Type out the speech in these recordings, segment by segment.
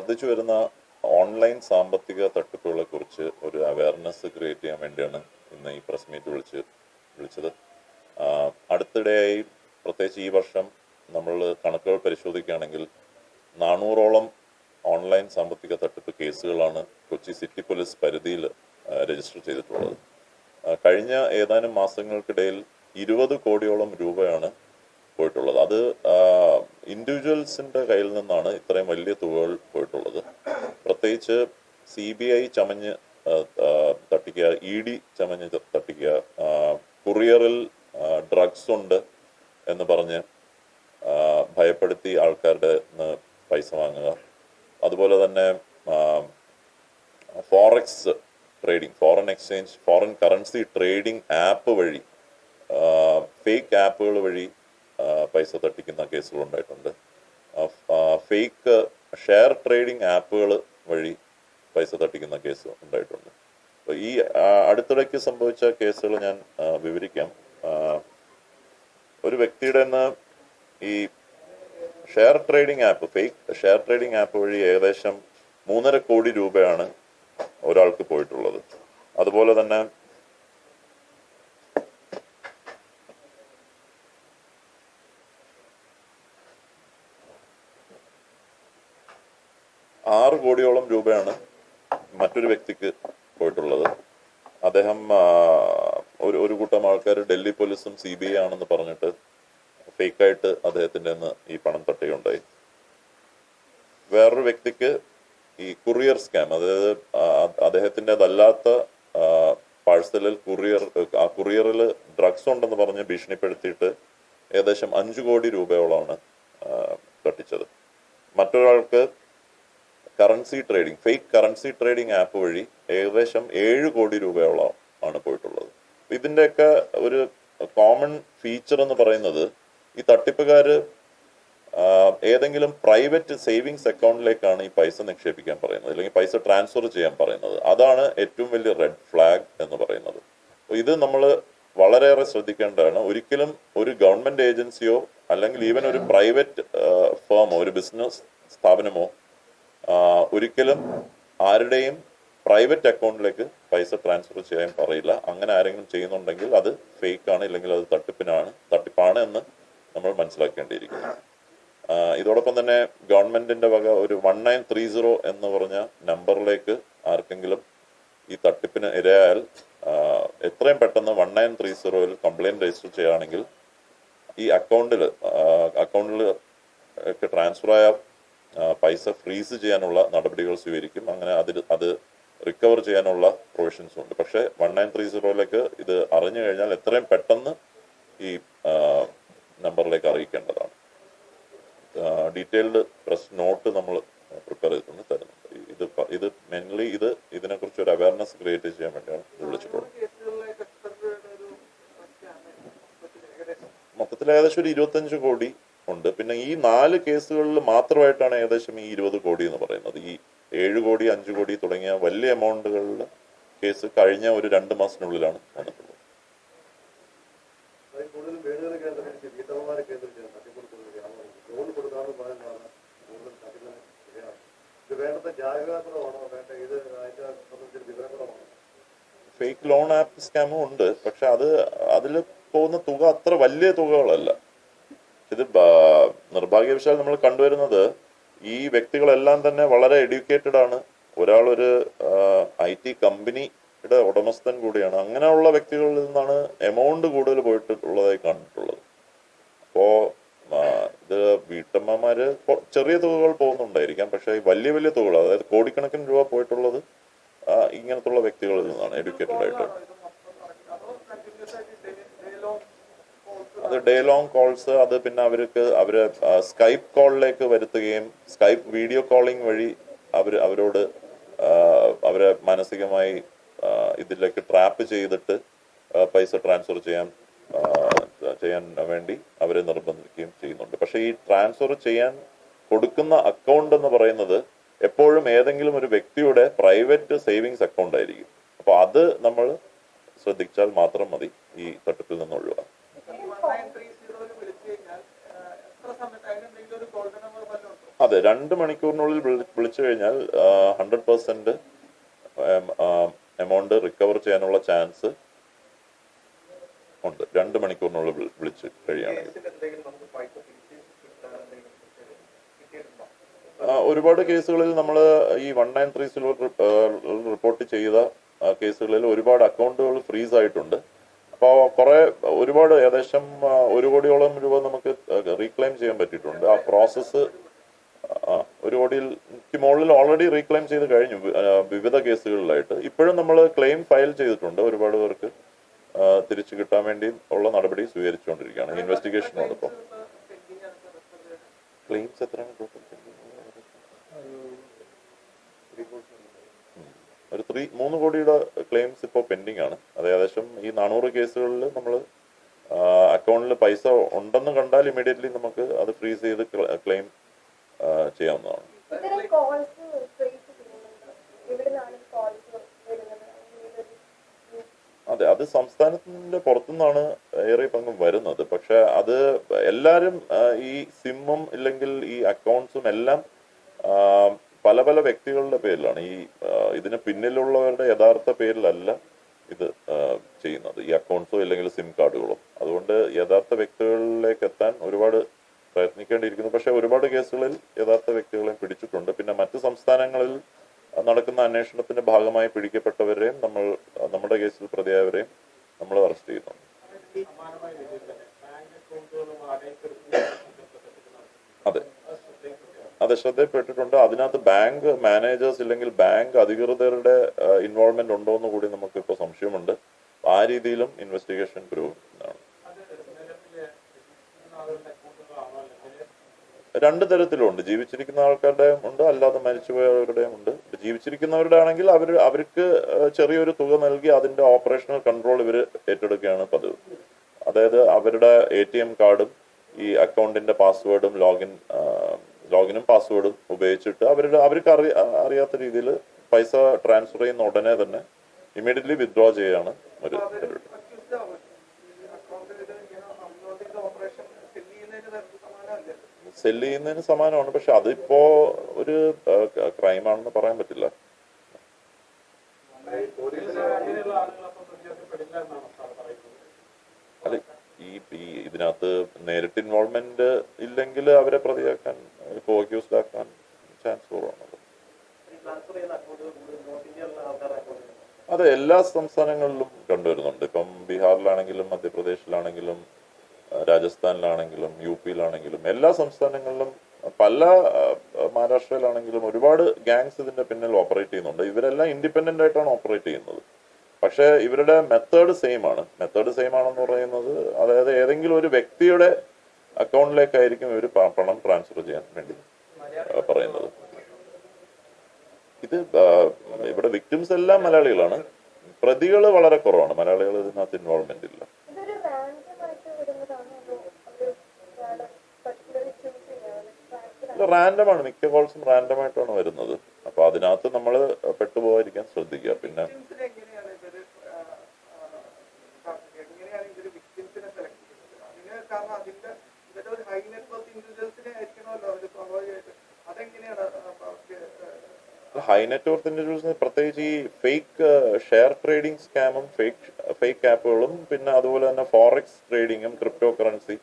വർദ്ധിച്ചു വരുന്ന ഓൺലൈൻ സാമ്പത്തിക തട്ടിപ്പുകളെ കുറിച്ച് ഒരു അവയർനെസ് ക്രിയേറ്റ് ചെയ്യാൻ വേണ്ടിയാണ് ഇന്ന് ഈ പ്രസ് മീറ്റ് വിളിച്ച് വിളിച്ചത്. അടുത്തിടെയായി പ്രത്യേകിച്ച് ഈ വർഷം നമ്മൾ കണക്കുകൾ പരിശോധിക്കുകയാണെങ്കിൽ നാനൂറോളം ഓൺലൈൻ സാമ്പത്തിക തട്ടിപ്പ് കേസുകളാണ് കൊച്ചി സിറ്റി പോലീസ് പരിധിയിൽ രജിസ്റ്റർ ചെയ്തിട്ടുള്ളത്. കഴിഞ്ഞ ഏതാനും മാസങ്ങൾക്കിടയിൽ ഇരുപത് കോടിയോളം രൂപയാണ് പോയിട്ടുള്ളത്. അത് ഇൻഡിവിജ്വൽസിന്റെ കയ്യിൽ നിന്നാണ് ഇത്രയും വലിയ തുകകൾ പോയിട്ടുള്ളത്. പ്രത്യേകിച്ച് സി ബി ഐ ചമഞ്ഞ് തട്ടിക്കുക ഇ ഡി ചമഞ്ഞ് തട്ടിക്കുക കുറിയറിൽ ഡ്രഗ്സ് ഉണ്ട് എന്ന് പറഞ്ഞ് ഭയപ്പെടുത്തി ആൾക്കാരുടെ പൈസ വാങ്ങുക. അതുപോലെ തന്നെ forex trading foreign exchange foreign currency trading app വഴി ഫേക്ക് ആപ്പുകൾ വഴി പൈസ തട്ടിക്കുന്ന കേസുകൾ ഉണ്ടായിട്ടുണ്ട്. ഫേക്ക് ഷെയർ ട്രേഡിംഗ് ആപ്പുകൾ വഴി പൈസ തട്ടിക്കുന്ന കേസ് ഉണ്ടായിട്ടുണ്ട്. അപ്പോൾ ഈ അടുത്തിടയ്ക്ക് സംഭവിച്ച കേസുകൾ ഞാൻ വിവരിക്കാം. ഒരു വ്യക്തിയുടെ നിന്ന് ഈ share trading app fake share trading app വഴി ഏകദേശം മൂന്നര കോടി രൂപയാണ് ഒരാൾക്ക് പോയിട്ടുള്ളത്. അതുപോലെ തന്നെ ആറ് കോടിയോളം രൂപയാണ് മറ്റൊരു വ്യക്തിക്ക് പോയിട്ടുള്ളത്. അദ്ദേഹം ഒരു ഒരു കൂട്ടം ആൾക്കാർ ഡൽഹി പോലീസും സി ബി ഐ ആണെന്ന് പറഞ്ഞിട്ട് ഫേക്കായിട്ട് അദ്ദേഹത്തിന്റെ നിന്ന് ഈ പണം തട്ടുകയുണ്ടായി. വേറൊരു വ്യക്തിക്ക് ഈ കുറിയർ സ്കാം അതായത് അദ്ദേഹത്തിന്റെതല്ലാത്ത പാഴ്സലിൽ കുറിയർ ആ കുറിയറിൽ ഡ്രഗ്സ് ഉണ്ടെന്ന് പറഞ്ഞ് ഭീഷണിപ്പെടുത്തിയിട്ട് ഏകദേശം അഞ്ചു കോടി രൂപയോളമാണ് തട്ടിച്ചത്. മറ്റൊരാൾക്ക് currency trading fake currency trading app വഴി ഏകദേശം ഏഴ് കോടി രൂപയോളം ആണ് പോയിട്ടുള്ളത്. ഇതിന്റെയൊക്കെ ഒരു കോമൺ ഫീച്ചർ എന്ന് പറയുന്നത് ഈ തട്ടിപ്പുകാർ ഏതെങ്കിലും പ്രൈവറ്റ് സേവിങ്സ് അക്കൗണ്ടിലേക്കാണ് ഈ പൈസ നിക്ഷേപിക്കാൻ പറയുന്നത്. അല്ലെങ്കിൽ പൈസ ട്രാൻസ്ഫർ ചെയ്യാൻ പറയുന്നത്. അതാണ് ഏറ്റവും വലിയ റെഡ് ഫ്ലാഗ് എന്ന് പറയുന്നത്. ഇത് നമ്മൾ വളരെയേറെ ശ്രദ്ധിക്കേണ്ടതാണ്. ഒരിക്കലും ഒരു ഗവൺമെന്റ് ഏജൻസിയോ അല്ലെങ്കിൽ ഈവൻ ഒരു പ്രൈവറ്റ് ഫേമോ ഒരു ബിസിനസ് സ്ഥാപനമോ ഒരിക്കലും ആരുടെയും പ്രൈവറ്റ് അക്കൗണ്ടിലേക്ക് പൈസ ട്രാൻസ്ഫർ ചെയ്യാൻ പറയില്ല. അങ്ങനെ ആരെങ്കിലും ചെയ്യുന്നുണ്ടെങ്കിൽ അത് ഫേക്ക് ആണ് ഇല്ലെങ്കിൽ അത് തട്ടിപ്പിനാണ് തട്ടിപ്പാണ് എന്ന് നമ്മൾ മനസ്സിലാക്കേണ്ടിയിരിക്കുന്നു. ഇതോടൊപ്പം തന്നെ ഗവൺമെന്റിന്റെ വക ഒരു വൺ നയൻ ത്രീ സീറോ എന്ന് പറഞ്ഞ നമ്പറിലേക്ക് ആർക്കെങ്കിലും ഈ തട്ടിപ്പിന് ഇരയായാൽ എത്രയും പെട്ടെന്ന് വൺ നയൻ ത്രീ സീറോയിൽ കംപ്ലൈന്റ് രജിസ്റ്റർ ചെയ്യുകയാണെങ്കിൽ ഈ അക്കൗണ്ടിൽ അക്കൗണ്ടിൽ ട്രാൻസ്ഫർ ആയ പൈസ ഫ്രീസ് ചെയ്യാനുള്ള നടപടികൾ സ്വീകരിക്കും. അങ്ങനെ അതിൽ അത് റിക്കവർ ചെയ്യാനുള്ള പ്രൊവിഷൻസ് ഉണ്ട്. പക്ഷേ വൺ നയൻ ത്രീ സീറോയിലേക്ക് ഇത് അറിഞ്ഞു കഴിഞ്ഞാൽ എത്രയും പെട്ടെന്ന് ഈ നമ്പറിലേക്ക് അറിയിക്കേണ്ടതാണ്. ഡീറ്റെയിൽഡ് പ്രസ് നോട്ട് നമ്മൾ പ്രിപ്പയർ ചെയ്തിട്ടുണ്ട് തരുന്നുണ്ട്. ഇത് ഇത് മെയിൻലി ഇത് ഇതിനെക്കുറിച്ച് ഒരു അവയർനെസ് ക്രിയേറ്റ് ചെയ്യാൻ വേണ്ടിയാണ് വിളിച്ചിട്ടുള്ളത്. മൊത്തത്തിൽ ഏകദേശം ഒരു ഇരുപത്തഞ്ച് കോടി ഉണ്ട്. പിന്നെ ഈ നാല് കേസുകളിൽ മാത്രമായിട്ടാണ് ഏകദേശം ഈ ഇരുപത് കോടി എന്ന് പറയുന്നത്. ഈ ഏഴ് കോടി അഞ്ച് കോടി തുടങ്ങിയ വലിയ എമൗണ്ടുകളിൽ കേസ് കഴിഞ്ഞ ഒരു രണ്ട് മാസത്തിനുള്ളിലാണ് വന്നിട്ടുള്ളത്. ഫേക്ക് ലോൺ ആപ്പ് സ്കാമും ഉണ്ട്. പക്ഷെ അത് അതിൽ പോകുന്ന തുക അത്ര വലിയ തുകകളല്ല. ഇത് നിർഭാഗ്യവശാൽ നമ്മൾ കണ്ടുവരുന്നത് ഈ വ്യക്തികളെല്ലാം തന്നെ വളരെ എഡ്യൂക്കേറ്റഡ് ആണ്. ഒരാൾ ഒരു ഐ ടി കമ്പനിയുടെ ഉടമസ്ഥൻ കൂടിയാണ്. അങ്ങനെയുള്ള വ്യക്തികളിൽ നിന്നാണ് എമൗണ്ട് കൂടുതൽ പോയിട്ടുള്ളതായി കണ്ടിട്ടുള്ളത്. അപ്പോൾ ഇത് വീട്ടമ്മമാര് ചെറിയ തുകകൾ പോകുന്നുണ്ടായിരിക്കാം. പക്ഷേ വലിയ വലിയ തുകകൾ അതായത് കോടിക്കണക്കിന് രൂപ പോയിട്ടുള്ളത് ഇങ്ങനത്തുള്ള വ്യക്തികളിൽ നിന്നാണ് എഡ്യൂക്കേറ്റഡ് ആയിട്ട്. ഡേ ലോങ് കോൾസ് അത് പിന്നെ അവർക്ക് അവർ സ്കൈപ്പ് കോളിലേക്ക് വരുത്തുകയും സ്കൈപ്പ് വീഡിയോ കോളിംഗ് വഴി അവർ അവരോട് അവരെ മാനസികമായി ഇതിലേക്ക് ട്രാപ്പ് ചെയ്തിട്ട് പൈസ ട്രാൻസ്ഫർ ചെയ്യാൻ ചെയ്യാൻ വേണ്ടി അവരെ നിർബന്ധിക്കുകയും ചെയ്യുന്നുണ്ട്. പക്ഷെ ഈ ട്രാൻസ്ഫർ ചെയ്യാൻ കൊടുക്കുന്ന അക്കൗണ്ട് എന്ന് പറയുന്നത് എപ്പോഴും ഏതെങ്കിലും ഒരു വ്യക്തിയുടെ പ്രൈവറ്റ് സേവിങ്സ് അക്കൗണ്ട് ആയിരിക്കും. അപ്പോൾ അത് നമ്മൾ ശ്രദ്ധിച്ചാൽ മാത്രം മതി ഈ തട്ടിപ്പിൽ നിന്ന് ഒഴിവാക്കാം അതെ രണ്ട് മണിക്കൂറിനുള്ളിൽ വിളി- വിളിച്ചു കഴിഞ്ഞാൽ ഹൺഡ്രഡ് പെർസെന്റ് എമൗണ്ട് റിക്കവർ ചെയ്യാനുള്ള ചാൻസ് ഉണ്ട്. രണ്ട് മണിക്കൂറിനുള്ളിൽ വിളിച്ചു കഴിയുകയാണെങ്കിൽ. ഒരുപാട് കേസുകളിൽ നമ്മൾ ഈ one nine three silver report ചെയ്ത കേസുകളിൽ ഒരുപാട് അക്കൗണ്ടുകൾ ഫ്രീസ് ആയിട്ടുണ്ട്. അപ്പോൾ കുറേ ഒരുപാട് ഏകദേശം ഒരു കോടിയോളം രൂപ നമുക്ക് റീക്ലെയിം ചെയ്യാൻ പറ്റിയിട്ടുണ്ട്. ആ പ്രോസസ്സ് ഒരു കോടിയിൽ മുകളിൽ ഓൾറെഡി റീക്ലെയിം ചെയ്ത് കഴിഞ്ഞു വിവിധ കേസുകളിലായിട്ട്. ഇപ്പോഴും നമ്മൾ ക്ലെയിം ഫയൽ ചെയ്തിട്ടുണ്ട് ഒരുപാട് പേർക്ക്. തിരിച്ചു കിട്ടാൻ വേണ്ടി ഉള്ള നടപടി സ്വീകരിച്ചുകൊണ്ടിരിക്കുകയാണ്. ഇൻവെസ്റ്റിഗേഷനോടൊപ്പം ക്ലെയിംസ് എത്ര ടോട്ടൽ ഒരു ത്രീ മൂന്ന് കോടിയുടെ ക്ലെയിംസ് ഇപ്പോൾ പെൻഡിങ് ആണ്. അത് ഏകദേശം ഈ നാനൂറ് കേസുകളിൽ നമ്മൾ അക്കൗണ്ടിൽ പൈസ ഉണ്ടെന്ന് കണ്ടാൽ ഇമീഡിയറ്റ്ലി നമുക്ക് അത് ഫ്രീസ് ചെയ്ത് ക്ലെയിം ചെയ്യാവുന്നതാണ്. അതെ അത് സംസ്ഥാനത്തിന്റെ പുറത്തുനിന്നാണ് ഏറെ പങ്കും വരുന്നത്. പക്ഷെ അത് എല്ലാവരും ഈ സിമ്മും ഇല്ലെങ്കിൽ ഈ അക്കൗണ്ട്സും എല്ലാം പല പല വ്യക്തികളുടെ പേരിലാണ്. ഈ ഇതിന് പിന്നിലുള്ളവരുടെ യഥാർത്ഥ പേരിലല്ല ഇത് ചെയ്യുന്നത്. ഈ അക്കൗണ്ട്സോ അല്ലെങ്കിൽ സിം കാർഡുകളോ. അതുകൊണ്ട് യഥാർത്ഥ വ്യക്തികളിലേക്ക് എത്താൻ ഒരുപാട് പ്രയത്നിക്കേണ്ടിയിരിക്കുന്നു. പക്ഷെ ഒരുപാട് കേസുകളിൽ യഥാർത്ഥ വ്യക്തികളെയും പിടിച്ചിട്ടുണ്ട്. പിന്നെ മറ്റ് സംസ്ഥാനങ്ങളിൽ നടക്കുന്ന അന്വേഷണത്തിന്റെ ഭാഗമായി പിടിക്കപ്പെട്ടവരെയും നമ്മൾ നമ്മുടെ കേസിൽ പ്രതിയായവരെയും നമ്മൾ അറസ്റ്റ് ചെയ്യുന്നുണ്ട്. അതെ. അതെ ശ്രദ്ധയിൽപ്പെട്ടിട്ടുണ്ട്. അതിനകത്ത് ബാങ്ക് മാനേജേഴ്സ് ഇല്ലെങ്കിൽ ബാങ്ക് അധികൃതരുടെ ഇൻവോൾവ്മെന്റ് ഉണ്ടോ എന്ന് കൂടി നമുക്ക് ഇപ്പോൾ സംശയമുണ്ട്. ആ രീതിയിലും ഇൻവെസ്റ്റിഗേഷൻ പുരോഗമിക്കുന്നതാണ്. രണ്ട് തരത്തിലുണ്ട്. ജീവിച്ചിരിക്കുന്ന ആൾക്കാരുടെയും ഉണ്ട് അല്ലാതെ മരിച്ചുപോയവരുടെയും ഉണ്ട്. ജീവിച്ചിരിക്കുന്നവരുടെ ആണെങ്കിൽ അവർ അവർക്ക് ചെറിയൊരു തുക നൽകി അതിന്റെ ഓപ്പറേഷണൽ കൺട്രോൾ ഇവർ ഏറ്റെടുക്കുകയാണ് പതിവ്. അതായത് അവരുടെ എം കാർഡും ഈ അക്കൗണ്ടിന്റെ പാസ്വേഡും ലോഗിൻ ലോഗിനും പാസ്വേഡും ഉപയോഗിച്ചിട്ട് അവരുടെ അവർക്ക് അറി അറിയാത്ത രീതിയിൽ പൈസ ട്രാൻസ്ഫർ ചെയ്യുന്ന ഉടനെ തന്നെ ഇമീഡിയറ്റ്ലി വിത്ഡ്രോ ചെയ്യാണ് ഒരു സെല്ല് ചെയ്യുന്നതിന് സമാനമാണ് പക്ഷെ അതിപ്പോ ഒരു ക്രൈം ആണെന്ന് പറയാൻ പറ്റില്ല. അല്ല ഈ ഇതിനകത്ത് നേരിട്ട് ഇൻവോൾവ്മെന്റ് ഇല്ലെങ്കിൽ അവരെ പ്രതിയാക്കാൻ ഇപ്പോൾ അക്യൂസ്ഡ് ആക്കാൻ ചാൻസ് കുറവാണത് അതെ എല്ലാ സംസ്ഥാനങ്ങളിലും കണ്ടുവരുന്നുണ്ട് ഇപ്പം ബീഹാറിലാണെങ്കിലും മധ്യപ്രദേശിലാണെങ്കിലും രാജസ്ഥാനിലാണെങ്കിലും യു പിയിലാണെങ്കിലും എല്ലാ സംസ്ഥാനങ്ങളിലും പല മഹാരാഷ്ട്രയിലാണെങ്കിലും ഒരുപാട് ഗാങ്സ് ഇതിന്റെ പിന്നിൽ ഓപ്പറേറ്റ് ചെയ്യുന്നുണ്ട്. ഇവരെല്ലാം ഇൻഡിപെൻഡന്റ് ആയിട്ടാണ് ഓപ്പറേറ്റ് ചെയ്യുന്നത്. പക്ഷേ ഇവരുടെ മെത്തേഡ് സെയിം ആണ്. മെത്തേഡ് സെയിം ആണെന്ന് പറയുന്നത് അതായത് ഏതെങ്കിലും ഒരു വ്യക്തിയുടെ അക്കൗണ്ടിലേക്കായിരിക്കും ഇവർ പണം ട്രാൻസ്ഫർ ചെയ്യാൻ വേണ്ടി പറയുന്നത്. ഇത് ഇവിടെ വിക്ടിംസ് എല്ലാം മലയാളികളാണ്. പ്രതികൾ വളരെ കുറവാണ്. മലയാളികൾ ഇതിനകത്ത് ഇൻവോൾവ്മെന്റ് ഇല്ല. ഇതൊരു റാൻഡം ആയിട്ട് വരുന്നതാണോ അതോ അവർ പർട്ടിക്കുലർലി ചൂസ് ചെയ്യാതെ ട്രാൻസ്ഫർ റാൻഡം ആണ്. മിക്ക കോൾസും റാൻഡമായിട്ടാണ് വരുന്നത്. അപ്പൊ അതിനകത്ത് നമ്മൾ പെട്ടുപോകാതിരിക്കാൻ ശ്രദ്ധിക്കുക. പിന്നെ വിക്ടിംസിനെ എങ്ങനെയാണ് ഇവർ ആ, ആ, എങ്ങനെയാണ് ഇവർ വിക്ടിംസിനെ സെലക്ട് ചെയ്യുന്നത് അതിന് കാരണം അതിന്റെ ഇവരുടെ ഒരു ഹൈ നെറ്റ്വർക്ക് ഇൻഡിവിജ്വൽസിനെ ആയിരിക്കണമല്ലോ അവർ സ്വാഭാവികമായിട്ട് അതെങ്ങനെയാണ് അവർക്ക് ഹൈ നെറ്റ്വർക്ക് ഇൻഡിവിജ്വൽസിന് പ്രത്യേകിച്ച് ഈ ഫേക്ക് ഷെയർ ട്രേഡിംഗ് സ്കാമും ഫേക്ക് ഫേക്ക് ആപ്പുകളും പിന്നെ അതുപോലെ തന്നെ ഫോറക്സ് ട്രേഡിങ്ങും ക്രിപ്റ്റോ കറൻസി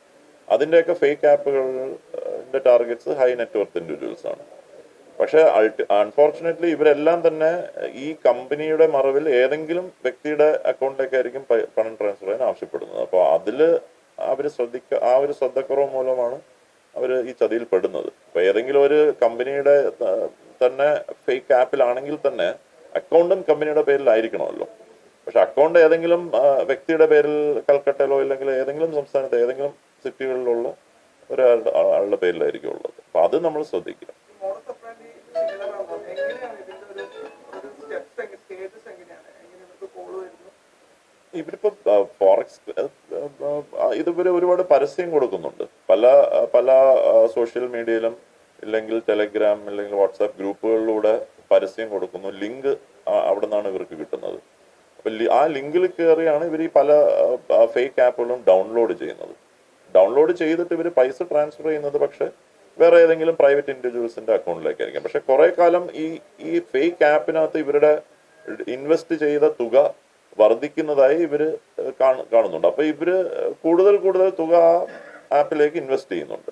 അതിന്റെയൊക്കെ ഫേക്ക് ആപ്പുകളുടെ ടാർഗറ്റ്സ് ഹൈ നെറ്റ്വർക്ക് ഇൻഡിവിജ്വൽസ് ആണ്. പക്ഷെ അൺഫോർച്ചുനേറ്റ്ലി ഇവരെല്ലാം തന്നെ ഈ കമ്പനിയുടെ മറവിൽ ഏതെങ്കിലും വ്യക്തിയുടെ അക്കൗണ്ടിലേക്കായിരിക്കും പണം ട്രാൻസ്ഫർ ചെയ്യാൻ ആവശ്യപ്പെടുന്നത്. അപ്പോൾ അതിൽ അവർ ശ്രദ്ധിക്ക ആ ഒരു ശ്രദ്ധക്കുറവ് മൂലമാണ് അവർ ഈ ചതിയിൽ പെടുന്നത്. അപ്പോൾ ഏതെങ്കിലും ഒരു കമ്പനിയുടെ തന്നെ ഫേക്ക് ആപ്പിലാണെങ്കിൽ തന്നെ അക്കൗണ്ടും കമ്പനിയുടെ പേരിലായിരിക്കണമല്ലോ. പക്ഷെ അക്കൗണ്ട് ഏതെങ്കിലും വ്യക്തിയുടെ പേരിൽ കൽക്കട്ടയിലോ ഇല്ലെങ്കിൽ ഏതെങ്കിലും സംസ്ഥാനത്ത് ഏതെങ്കിലും സിറ്റികളിലുള്ള ഒരാളുടെ ആളുടെ പേരിലായിരിക്കും ഉള്ളത് അപ്പൊ അത് നമ്മൾ ശ്രദ്ധിക്കുക. ഇവരിപ്പോ ഫോറക്സ് ഇതുവരെ ഒരുപാട് പരസ്യം കൊടുക്കുന്നുണ്ട്. പല പല സോഷ്യൽ മീഡിയയിലും ഇല്ലെങ്കിൽ ടെലഗ്രാം അല്ലെങ്കിൽ വാട്സാപ്പ് ഗ്രൂപ്പുകളിലൂടെ പരസ്യം കൊടുക്കുന്നു. ലിങ്ക് അവിടെ നിന്നാണ് ഇവർക്ക് കിട്ടുന്നത്. ആ ലിങ്കിൽ കയറിയാണ് ഇവർ ഈ പല ഫേക്ക് ആപ്പുകളും ഡൗൺലോഡ് ചെയ്യുന്നത്. ഡൗൺലോഡ് ചെയ്തിട്ട് ഇവർ പൈസ ട്രാൻസ്ഫർ ചെയ്യുന്നത് പക്ഷേ വേറെ ഏതെങ്കിലും പ്രൈവറ്റ് ഇൻഡിവിജ്വൽസിന്റെ അക്കൗണ്ടിലേക്കായിരിക്കും പക്ഷെ കുറെ കാലം ഈ ഈ ഫേക്ക് ആപ്പിനകത്ത് ഇവരുടെ ഇൻവെസ്റ്റ് ചെയ്ത തുക വർദ്ധിക്കുന്നതായി ഇവർ കാണുന്നുണ്ട്. അപ്പൊ ഇവർ കൂടുതൽ കൂടുതൽ തുക ആപ്പിലേക്ക് ഇൻവെസ്റ്റ് ചെയ്യുന്നുണ്ട്.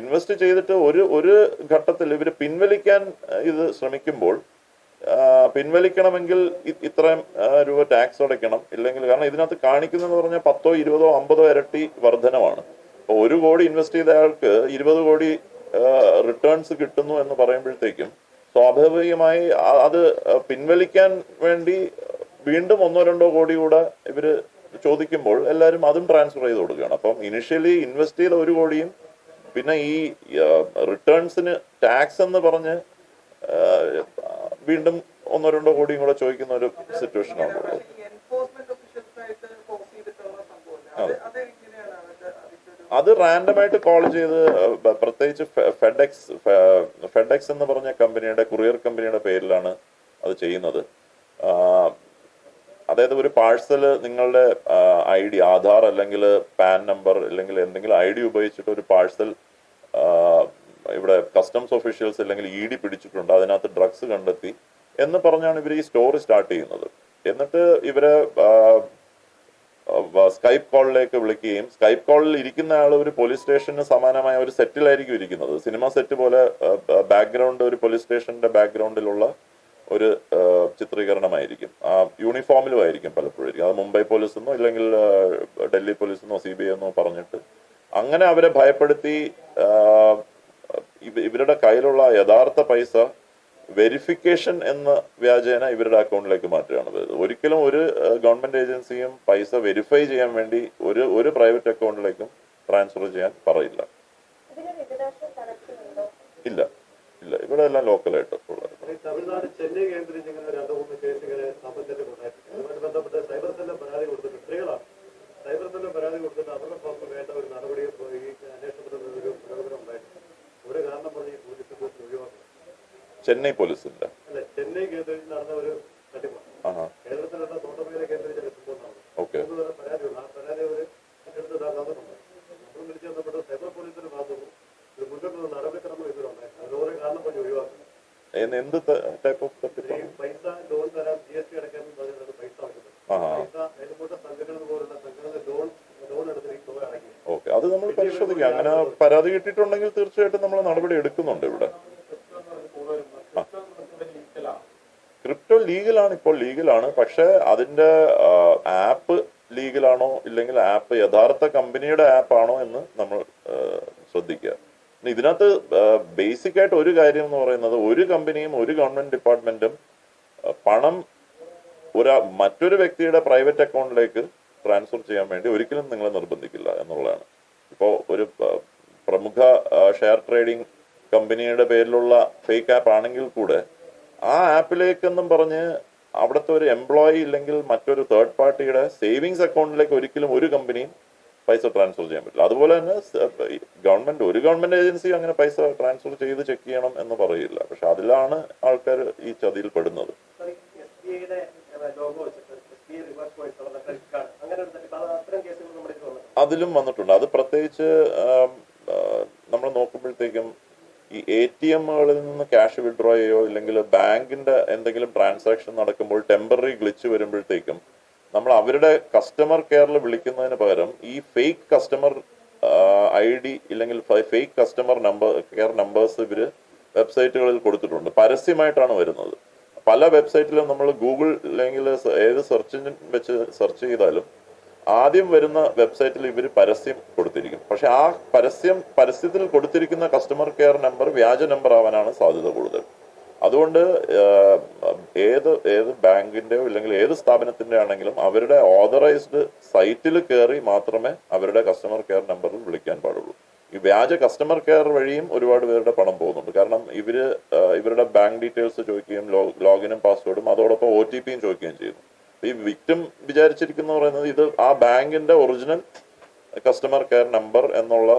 ഇൻവെസ്റ്റ് ചെയ്തിട്ട് ഒരു ഒരു ഘട്ടത്തിൽ ഇവർ പിൻവലിക്കാൻ ഇത് ശ്രമിക്കുമ്പോൾ പിൻവലിക്കണമെങ്കിൽ ഇത്രയും രൂപ ടാക്സ് അടയ്ക്കണം. ഇല്ലെങ്കിൽ കാരണം ഇതിനകത്ത് കാണിക്കുന്നതെന്ന് പറഞ്ഞാൽ പത്തോ ഇരുപതോ അമ്പതോ ഇരട്ടി വർധനമാണ് അപ്പോൾ ഒരു കോടി ഇൻവെസ്റ്റ് ചെയ്ത ആൾക്ക് ഇരുപത് കോടി റിട്ടേൺസ് കിട്ടുന്നു എന്ന് പറയുമ്പോഴത്തേക്കും സ്വാഭാവികമായി അത് പിൻവലിക്കാൻ വേണ്ടി വീണ്ടും ഒന്നോ രണ്ടോ കോടി കൂടെ ഇവർ ചോദിക്കുമ്പോൾ എല്ലാവരും അതും ട്രാൻസ്ഫർ ചെയ്ത് കൊടുക്കുകയാണ്. അപ്പം ഇനിഷ്യലി ഇൻവെസ്റ്റ് ചെയ്ത ഒരു കോടിയും പിന്നെ ഈ റിട്ടേൺസിന് ടാക്സ് എന്ന് പറഞ്ഞ് വീണ്ടും ഒന്നോ രണ്ടോ കോടിയും കൂടെ ചോദിക്കുന്ന ഒരു സിറ്റുവേഷൻ അത്. റാൻഡമായിട്ട് കോൾ ചെയ്ത് പ്രത്യേകിച്ച് ഫെഡെക്സ് ഫെഡെക്സ് എന്ന് പറഞ്ഞ കമ്പനിയുടെ കുറിയർ കമ്പനിയുടെ പേരിലാണ് അത് ചെയ്യുന്നത്. അതായത് ഒരു പാഴ്സൽ നിങ്ങളുടെ ഐ ഡി ആധാർ അല്ലെങ്കിൽ പാൻ നമ്പർ അല്ലെങ്കിൽ എന്തെങ്കിലും ഐ ഡി ഉപയോഗിച്ചിട്ട് ഒരു പാഴ്സൽ കസ്റ്റംസ് ഒഫീഷ്യൽസ് അല്ലെങ്കിൽ ഇ ഡി പിടിച്ചിട്ടുണ്ട് അതിനകത്ത് ഡ്രഗ്സ് കണ്ടെത്തി എന്ന് പറഞ്ഞാണ് ഇവർ ഈ സ്റ്റോറി സ്റ്റാർട്ട് ചെയ്യുന്നത്. എന്നിട്ട് ഇവരെ സ്കൈപ്പ് കോളിലേക്ക് വിളിക്കുകയും സ്കൈപ്പ് കോളിൽ ഇരിക്കുന്ന ആൾ ഒരു പോലീസ് സ്റ്റേഷന് സമാനമായ ഒരു സെറ്റിലായിരിക്കും ഇരിക്കുന്നത്. സിനിമ സെറ്റ് പോലെ ബാക്ക്ഗ്രൗണ്ട് ഒരു പോലീസ് സ്റ്റേഷന്റെ ബാക്ക്ഗ്രൗണ്ടിലുള്ള ഒരു ചിത്രീകരണമായിരിക്കും. ആ യൂണിഫോമിലും ആയിരിക്കും പലപ്പോഴും. അത് മുംബൈ പോലീസ് എന്നോ ഇല്ലെങ്കിൽ ഡൽഹി പോലീസ് എന്നോ സി ബി ഐ എന്നോ പറഞ്ഞിട്ട്. അങ്ങനെ അവരെ ഭയപ്പെടുത്തി ഇവരുടെ കയ്യിലുള്ള യഥാർത്ഥ പൈസ വെരിഫിക്കേഷൻ എന്ന വ്യാജേന ഇവരുടെ അക്കൗണ്ടിലേക്ക് മാറ്റുകയാണ്. ചെയ്തത് ഒരിക്കലും ഒരു ഗവൺമെന്റ് ഏജൻസിയും പൈസ വെരിഫൈ ചെയ്യാൻ വേണ്ടി ഒരു ഒരു പ്രൈവറ്റ് അക്കൗണ്ടിലേക്കും ട്രാൻസ്ഫർ ചെയ്യാൻ പറയില്ല. ഇല്ല. ഇല്ല. ഇവിടെ എല്ലാം ലോക്കലായിട്ട് ഉള്ളത്. തമിഴ്നാട് ചെന്നൈ കേന്ദ്രീകരിച്ച് ഇങ്ങനെ രണ്ട് മൂന്ന് കേസുകൾ അതുമായി ബന്ധപ്പെട്ട് സൈബർ സെല്ലിന് പരാതി കൊടുത്തിട്ട് പരാതി അവരുടെ ഭാഗത്ത് വേണ്ട ഒരു നടപടിയെ പോയി. സംഭവം പോലീസിന്റെ ഓക്കെ എടുത്ത് എന്ത് ടൈപ്പ് ഓഫ് തട്ടിപ്പാണ് പൈസ ലോൺ തരാം ജി എസ് ടി അടയ്ക്കാൻ പറഞ്ഞിട്ട് പൈസ ആവശ്യപ്പെട്ടു ആഹാ. പൈസ അയൽക്കൂട്ട സംഘടന പോലുള്ള സംഘടന ലോൺ ഈ തുക ഓക്കെ അത് നമ്മൾ പരിശോധിക്കുക അങ്ങനെ പരാതി കിട്ടിയിട്ടുണ്ടെങ്കിൽ തീർച്ചയായിട്ടും നമ്മൾ നടപടി എടുക്കുന്നുണ്ട് ഇവിടെ. ക്രിപ്റ്റോ ലീഗലാണ് ഇപ്പോൾ ലീഗലാണ്. പക്ഷെ അതിന്റെ ആപ്പ് ലീഗലാണോ ഇല്ലെങ്കിൽ ആപ്പ് യഥാർത്ഥ കമ്പനിയുടെ ആപ്പാണോ എന്ന് നമ്മൾ ശ്രദ്ധിക്കുക. ഇതിനകത്ത് ബേസിക് ആയിട്ട് ഒരു കാര്യം എന്ന് പറയുന്നത് ഒരു കമ്പനിയും ഒരു ഗവൺമെന്റ് ഡിപ്പാർട്ട്മെന്റും പണം ഒരാ മറ്റൊരു വ്യക്തിയുടെ പ്രൈവറ്റ് അക്കൗണ്ടിലേക്ക് ട്രാൻസ്ഫർ ചെയ്യാൻ വേണ്ടി ഒരിക്കലും നിങ്ങളെ നിർബന്ധിക്കില്ല എന്നുള്ളതാണ്. ഇപ്പോൾ ഒരു പ്രമുഖ ഷെയർ ട്രേഡിംഗ് കമ്പനിയുടെ പേരിലുള്ള ഫേക്ക് ആപ്പ് ആണെങ്കിൽ കൂടെ ആ ആപ്പിലേക്കെന്നും പറഞ്ഞ് അവിടുത്തെ ഒരു എംപ്ലോയി ഇല്ലെങ്കിൽ മറ്റൊരു തേർഡ് പാർട്ടിയുടെ സേവിങ്സ് അക്കൗണ്ടിലേക്ക് ഒരിക്കലും ഒരു കമ്പനിയും പൈസ ട്രാൻസ്ഫർ ചെയ്യാൻ പറ്റില്ല. അതുപോലെ തന്നെ ഗവൺമെന്റ് ഒരു ഗവൺമെന്റ് ഏജൻസി അങ്ങനെ പൈസ ട്രാൻസ്ഫർ ചെയ്ത് ചെക്ക് ചെയ്യണം എന്ന് പറയില്ല. പക്ഷെ അതിലാണ് ആൾക്കാർ ഈ ചതിയിൽ പെടുന്നത്. ലോഗോ വെച്ചിട്ട് ക്രെഡിറ്റ് കാർഡ് അങ്ങനെ അതിലും വന്നിട്ടുണ്ട്. അത് പ്രത്യേകിച്ച് നമ്മൾ നോക്കുമ്പോഴത്തേക്കും ഈ എ ടി എമ്മുകളിൽ നിന്ന് ക്യാഷ് വിഡ്രോ ചെയ്യോ ഇല്ലെങ്കിൽ ബാങ്കിന്റെ എന്തെങ്കിലും ട്രാൻസാക്ഷൻ നടക്കുമ്പോൾ ടെമ്പററി ഗ്ലിച്ച് വരുമ്പോഴത്തേക്കും നമ്മൾ അവരുടെ കസ്റ്റമർ കെയറിൽ വിളിക്കുന്നതിന് പകരം ഈ ഫേക്ക് കസ്റ്റമർ ഐ ഡി ഇല്ലെങ്കിൽ fake customer number care numbers ഇവർ വെബ്സൈറ്റുകളിൽ കൊടുത്തിട്ടുണ്ട്. പരസ്യമായിട്ടാണ് വരുന്നത്. പല വെബ്സൈറ്റിലും നമ്മൾ ഗൂഗിൾ അല്ലെങ്കിൽ ഏത് സെർച്ച് വെച്ച് സെർച്ച് ചെയ്താലും ആദ്യം വരുന്ന വെബ്സൈറ്റിൽ ഇവർ പരസ്യം കൊടുത്തിരിക്കും. പക്ഷെ ആ പരസ്യം പരസ്യത്തിൽ കൊടുത്തിരിക്കുന്ന കസ്റ്റമർ കെയർ നമ്പർ വ്യാജ നമ്പർ ആവാനാണ് സാധ്യത കൂടുതൽ. അതുകൊണ്ട് ഏത് ഏത് ബാങ്കിന്റെയോ അല്ലെങ്കിൽ ഏത് സ്ഥാപനത്തിന്റെ ആണെങ്കിലും അവരുടെ ഓതറൈസ്ഡ് സൈറ്റിൽ കയറി മാത്രമേ അവരുടെ കസ്റ്റമർ കെയർ നമ്പറിൽ വിളിക്കാൻ പാടുള്ളൂ. ഈ വ്യാജ കസ്റ്റമർ കെയർ വഴിയും ഒരുപാട് പേരുടെ പണം പോകുന്നുണ്ട്. കാരണം ഇവർ ഇവരുടെ ബാങ്ക് ഡീറ്റെയിൽസ് ചോദിക്കുകയും ലോഗിനും പാസ്വേഡും അതോടൊപ്പം ഒ ടി പിയും ചോദിക്കുകയും ചെയ്യുന്നു. ഈ വിക്ടിം വിചാരിച്ചിരിക്കുന്ന പറയുന്നത് ഇത് ആ ബാങ്കിന്റെ ഒറിജിനൽ കസ്റ്റമർ കെയർ നമ്പർ എന്നുള്ള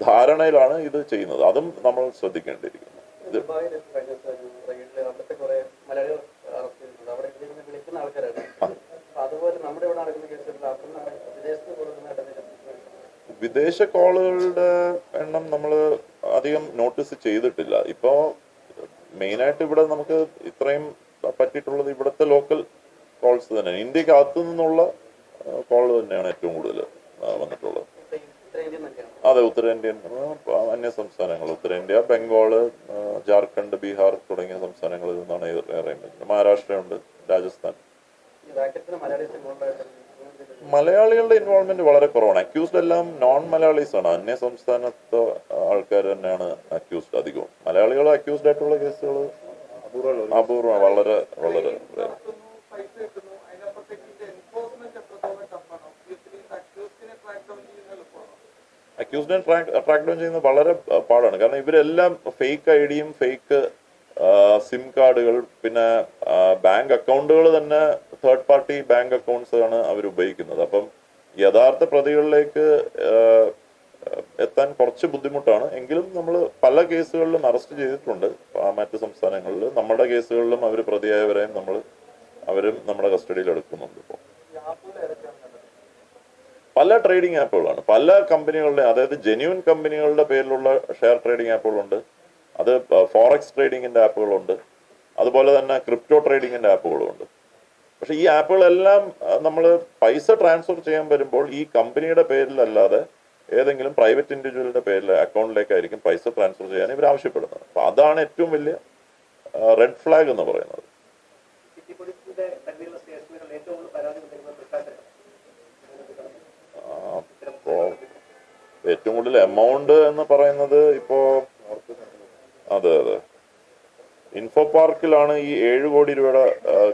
ധാരണയിലാണ് ഇത് ചെയ്യുന്നത്. അതും നമ്മൾ ശ്രദ്ധിക്കേണ്ടിയിരിക്കുന്നു. ഇത് വിദേശ കോളുകളുടെ എണ്ണം നമ്മൾ അധികം നോട്ടീസ് ചെയ്തിട്ടില്ല. ഇപ്പോ മെയിനായിട്ട് ഇവിടെ നമുക്ക് ഇത്രയും പറ്റിയിട്ടുള്ളത് ഇവിടുത്തെ ലോക്കൽ കോൾസ് തന്നെയാണ്. ഇന്ത്യയ്ക്ക് അകത്തു നിന്നുള്ള കോൾ തന്നെയാണ് ഏറ്റവും കൂടുതൽ വന്നിട്ടുള്ളത്. അതെ ഉത്തരേന്ത്യൻ അന്യ സംസ്ഥാനങ്ങൾ ഉത്തരേന്ത്യ ബംഗാൾ ജാർഖണ്ഡ് ബീഹാർ തുടങ്ങിയ സംസ്ഥാനങ്ങളിൽ നിന്നാണ് ഏറെ. മഹാരാഷ്ട്രയുണ്ട് രാജസ്ഥാൻ. മലയാളികളുടെ ഇൻവോൾവ്മെന്റ് വളരെ കുറവാണ്. അക്യൂസ്ഡ് എല്ലാം നോൺ മലയാളീസ് ആണ്. അന്യ സംസ്ഥാനത്തെ ആൾക്കാർ തന്നെയാണ് അക്യൂസ്ഡ് അധികവും. മലയാളികൾ അക്യൂസ്ഡ് ആയിട്ടുള്ള കേസുകൾ അപൂർവം വളരെ വളരെ rare. നടത്തുന്നു പൈസ കിട്ടുന്നു അതിനപ്പുറത്തേക്ക് ഇതിന്റെ എൻഫോഴ്സ്മെന്റ് എത്രത്തോളം ടഫാണ് ഒബ്വിയസ്ലി അക്യൂസിനെ ട്രാക്ക് ഡൗൺ ചെയ്യുന്ന എളുപ്പമാണ് അക്യൂസ്ഡിനെ ട്രാക്ക് ഡൗൺ ചെയ്യുന്നത് വളരെ പാടാണ്. കാരണം ഇവരെല്ലാം ഫേക്ക് ഐ ഡിയും ഫേക്ക് സിം കാർഡുകൾ പിന്നെ ബാങ്ക് അക്കൗണ്ടുകൾ തന്നെ തേർഡ് പാർട്ടി ബാങ്ക് അക്കൗണ്ട്സ് ആണ് അവർ ഉപയോഗിക്കുന്നത് അപ്പം യഥാർത്ഥ പ്രതികളിലേക്ക് എത്താൻ കുറച്ച് ബുദ്ധിമുട്ടാണ്. എങ്കിലും നമ്മൾ പല കേസുകളിലും അറസ്റ്റ് ചെയ്തിട്ടുണ്ട്. മറ്റ് സംസ്ഥാനങ്ങളിൽ നമ്മുടെ കേസുകളിലും അവർ പ്രതിയായവരെയും നമ്മൾ അവരും നമ്മുടെ കസ്റ്റഡിയിൽ എടുക്കുന്നുണ്ട്. പല ട്രേഡിംഗ് ആപ്പുകളാണ് പല കമ്പനികളുടെ അതായത് ജെന്യൂൻ കമ്പനികളുടെ പേരിലുള്ള ഷെയർ ട്രേഡിംഗ് ആപ്പുകളുണ്ട് അത് ഫോറക്സ് ട്രേഡിങ്ങിന്റെ ആപ്പുകളുണ്ട് അതുപോലെ തന്നെ ക്രിപ്റ്റോ ട്രേഡിങ്ങിന്റെ ആപ്പുകളുണ്ട് പക്ഷെ ഈ ആപ്പുകളെല്ലാം നമ്മൾ പൈസ ട്രാൻസ്ഫർ ചെയ്യാൻ വരുമ്പോൾ ഈ കമ്പനിയുടെ പേരിലല്ലാതെ ഏതെങ്കിലും പ്രൈവറ്റ് ഇൻഡിവിജ്വലിന്റെ പേരിൽ അക്കൗണ്ടിലേക്കായിരിക്കും പൈസ ട്രാൻസ്ഫർ ചെയ്യാൻ ഇവർ ആവശ്യപ്പെടുന്നത് അപ്പൊ അതാണ് ഏറ്റവും വലിയ റെഡ് ഫ്ലാഗ് എന്ന് പറയുന്നത് സിറ്റി പോലീസിന്റെ പരിധിയുള്ള സ്റ്റേഷനുകളിൽ ഏറ്റവും കൂടുതൽ പരാതി വന്നിരിക്കുന്നത് തൃക്കാക്കരയാണ്. ആ, ഇപ്പോ ഏറ്റവും കൂടുതൽ എമൗണ്ട് എന്ന് പറയുന്നത് ഇപ്പോ അതെ അതെ. ഇൻഫോ പാർക്കിലാണ് ഈ ഏഴ് കോടി രൂപയുടെ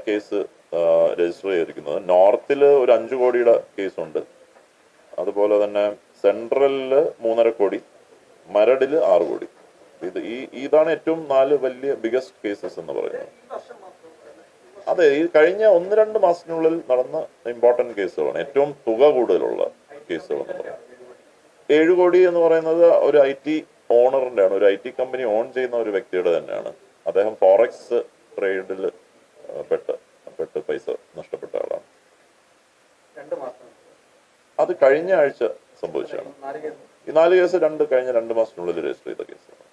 കേസ് രജിസ്റ്റർ ചെയ്തിരിക്കുന്നത്. നോർത്തിൽ ഒരു അഞ്ചു കോടിയുടെ കേസുണ്ട്. അതുപോലെ തന്നെ സെൻട്രലിൽ മൂന്നര കോടി മരടിൽ ആറ് കോടി. ഇത് ഈ ഇതാണ് ഏറ്റവും നാല് വലിയ ബിഗസ്റ്റ് കേസസ് എന്ന് പറയുന്നത്? അതെ ഈ കഴിഞ്ഞ ഒന്ന് രണ്ട് മാസത്തിനുള്ളിൽ നടന്ന ഇമ്പോർട്ടന്റ് കേസുകളാണ് ഏറ്റവും തുക കൂടുതലുള്ള കേസുകൾ എന്ന് പറയുന്നത്. ഏഴ് കോടി എന്ന് പറയുന്നത് ഒരു ഐ ടി ഓണറിന്റെ ആണ് ഒരു ഐ ടി കമ്പനി ഓൺ ചെയ്യുന്ന ഒരു വ്യക്തിയുടെ തന്നെയാണ്. അദ്ദേഹം ഫോറക്സ് ട്രേഡിൽ പെട്ട് പെട്ട് പൈസ നഷ്ടപ്പെട്ട ആളാണ്. അത് കഴിഞ്ഞ ആഴ്ച സംഭവിച്ചതാണ്. നാല് കേസ്. ഈ നാല് കേസ് രണ്ട് കഴിഞ്ഞ രണ്ട് മാസത്തിനുള്ളിൽ രജിസ്റ്റർ ചെയ്ത കേസാണ്.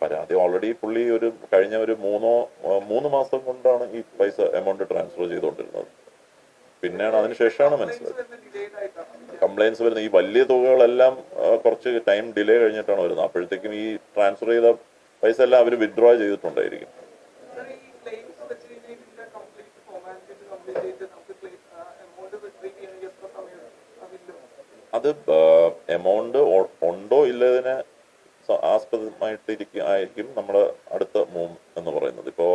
പരാതി ഓൾറെഡി പുള്ളി ഒരു കഴിഞ്ഞ ഒരു മൂന്നോ മൂന്ന് മാസം കൊണ്ടാണ് ഈ പൈസ എമൗണ്ട് ട്രാൻസ്ഫർ ചെയ്തുകൊണ്ടിരുന്നത്. പിന്നെയാണ് അതിനുശേഷമാണ് മനസ്സിലായത്. കംപ്ലൈൻസ് വരുന്ന ഈ വലിയ തുകകളെല്ലാം കുറച്ച് ടൈം ഡിലേ കഴിഞ്ഞിട്ടാണ് വരുന്നത്. അപ്പോഴത്തേക്കും ഈ ട്രാൻസ്ഫർ ചെയ്ത പൈസ എല്ലാം അവർ വിഡ്രോ ചെയ്തിട്ടുണ്ടായിരിക്കും? അത് എമൗണ്ട് ഉണ്ടോ ഇല്ലതിനെ ആസ്പദമായിട്ടിരിക്കും ആയിരിക്കും നമ്മുടെ അടുത്ത മൂവ് എന്ന് പറയുന്നത്. ഇപ്പോൾ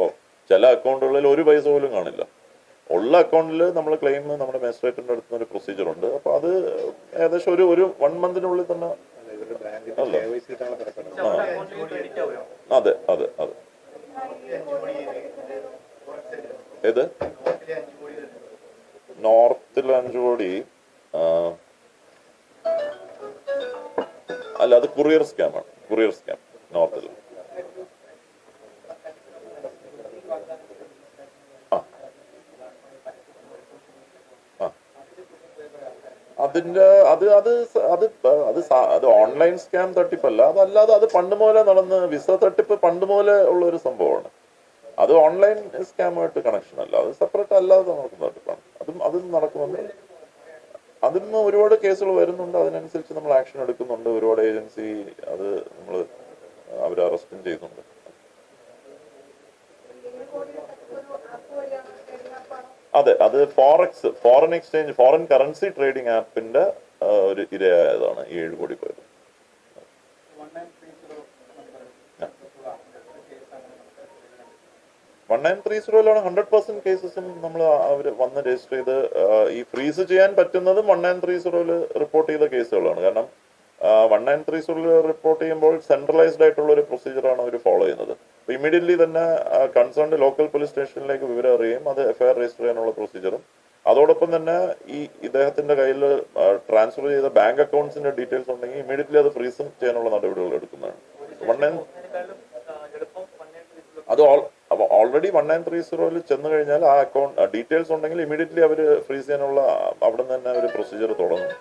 ചില അക്കൗണ്ടുകളിൽ ഒരു പൈസ പോലും കാണില്ല. ഉള്ള അക്കൗണ്ടിൽ നമ്മൾ ക്ലെയിം നമ്മുടെ മജിസ്ട്രേറ്റിന്റെ അടുത്ത് ഒരു പ്രൊസീജിയർ ഉണ്ട്. അപ്പോൾ അത് ഏകദേശം ഒരു ഒരു വൺ മന്തിനുള്ളിൽ തന്നെ അല്ല ആ. അതെ അതെ അതെ. ഏത്? നോർത്തിൽ അഞ്ചു കോടി അല്ല അത് കുറിയർ സ്കാമാണ് കുറിയർ സ്കാം നോർത്തിൽ അതിന്റെ അത് അത് അത് അത് അത് ഓൺലൈൻ സ്കാം തട്ടിപ്പല്ല. അതല്ലാതെ അത് പണ്ട് മുതലേ നടന്ന് വിസ തട്ടിപ്പ് പണ്ട് മുതലേ ഉള്ള ഒരു സംഭവമാണ്. അത് ഓൺലൈൻ സ്കാമായിട്ട് കണക്ഷൻ അല്ല. അത് സെപ്പറേറ്റ് അല്ലാതെ നടക്കുന്ന തട്ടിപ്പാണ്. അതും അതും നടക്കുന്നുണ്ട്. അതിൽ ഒരുപാട് കേസുകൾ വരുന്നുണ്ട്. അതിനനുസരിച്ച് നമ്മൾ ആക്ഷൻ എടുക്കുന്നുണ്ട്. ഒരുപാട് ഏജൻസി അത് നമ്മൾ അവരെ അറസ്റ്റും ചെയ്യുന്നുണ്ട് ഏഴ് കോടിയുടെ ഒരു ആപ്പ് വഴിയാണ് ട്രേഡിംഗ് ആപ്പാണ് അതെ അത് forex foreign exchange foreign currency trading ആപ്പിന്റെ ഒരു ഇരയായതാണ് ഏഴ് കോടി പേര് വൺ നയൻ ത്രീ സീറോയിലാണ് ഹൺഡ്രഡ് പെർസെന്റ് കേസസും നമ്മൾ അവർ വന്ന് രജിസ്റ്റർ ചെയ്ത് ഈ ഫ്രീസ് ചെയ്യാൻ പറ്റുന്നതും വൺ നയൻ ത്രീ സീറോയിൽ റിപ്പോർട്ട് ചെയ്ത കേസുകളാണ്. കാരണം വൺ നയൻ ത്രീ സീറോയിൽ റിപ്പോർട്ട് ചെയ്യുമ്പോൾ സെൻട്രലൈസ്ഡ് ആയിട്ടുള്ള ഒരു പ്രൊസീജിയറാണ് അവർ ഫോളോ ചെയ്യുന്നത്. അപ്പോൾ ഇമീഡിയറ്റ്ലി തന്നെ കൺസേൺഡ് ലോക്കൽ പോലീസ് സ്റ്റേഷനിലേക്ക് വിവരം അറിയുകയും അത് എഫ്ഐആർ രജിസ്റ്റർ ചെയ്യാനുള്ള പ്രൊസീജിയറും അതോടൊപ്പം തന്നെ ഈ ഇദ്ദേഹത്തിന്റെ കയ്യിൽ ട്രാൻസ്ഫർ ചെയ്ത ബാങ്ക് അക്കൗണ്ട്സിന്റെ ഡീറ്റെയിൽസ് ഉണ്ടെങ്കിൽ ഇമീഡിയറ്റ്ലി അത് ഫ്രീസും ചെയ്യാനുള്ള നടപടികൾ എടുക്കുന്നതാണ്. വൺ നയൻ അത് ഓൾറെഡി വൺ നയൻ ത്രീ സീറോയിൽ ചെന്ന് കഴിഞ്ഞാൽ ആ അക്കൗണ്ട് ഡീറ്റെയിൽസ് ഉണ്ടെങ്കിൽ ഇമീഡിയറ്റ്ലി അവർ ഫ്രീസ് ചെയ്യാനുള്ള അവിടെ നിന്ന് തന്നെ ഒരു പ്രൊസീജിയർ തുടങ്ങും.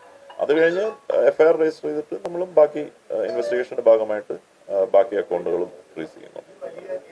അത് കഴിഞ്ഞ് എഫ്ഐആർ രജിസ്റ്റർ ചെയ്തിട്ട് നമ്മളും ബാക്കി ഇൻവെസ്റ്റിഗേഷന്റെ ഭാഗമായിട്ട് ബാക്കി അക്കൗണ്ടുകളും ഫ്രീസ് ചെയ്യുന്നു. salida